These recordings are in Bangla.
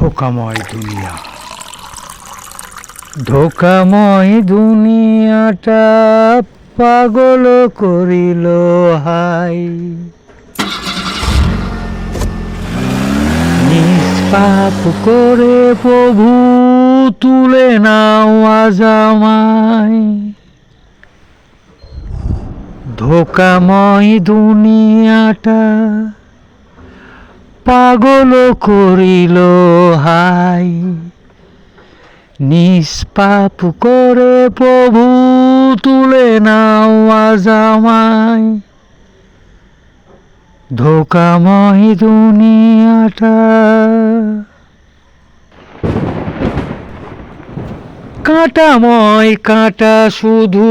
ধোকাময় দুনিয়া। ধোকাময় দুনিয়াটা পাগল করিল হাই। নিষ্পাপ করে প্রভু তুলে নাও আজামাই। ধোকাময় দুনিয়াটা পাগল করিল, হাই। নিষ্পাপ করে প্রভু তুলে নাও আজামাই। ধোকাময় দুনিয়াটা। কাঁটাময় কাঁটা, শুধু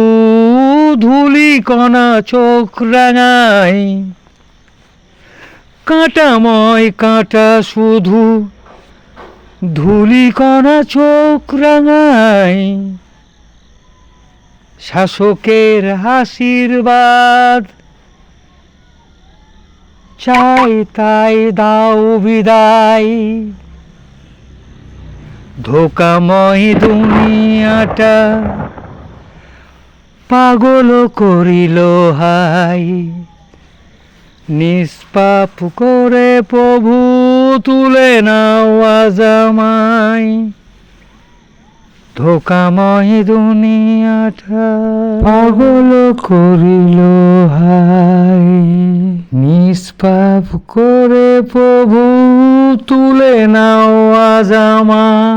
ধুলি কণা চোখ রাঙায় কাঁটাময় কাঁটা শুধু। ধুলি কণা চোখ রাঙায়। শাসকের আশীর্বাদ। চাই তাই দাও বিদায়। ধোকাময় দুনিয়াটা পাগল করিল হাই নিষ্পাপ করে প্রভু তুলে নাও আজামাই। ধোকাময় দুনিয়াটা পাগল করিল হাই নিষ্পাপ করে প্রভু তুলে নাও আজামাই।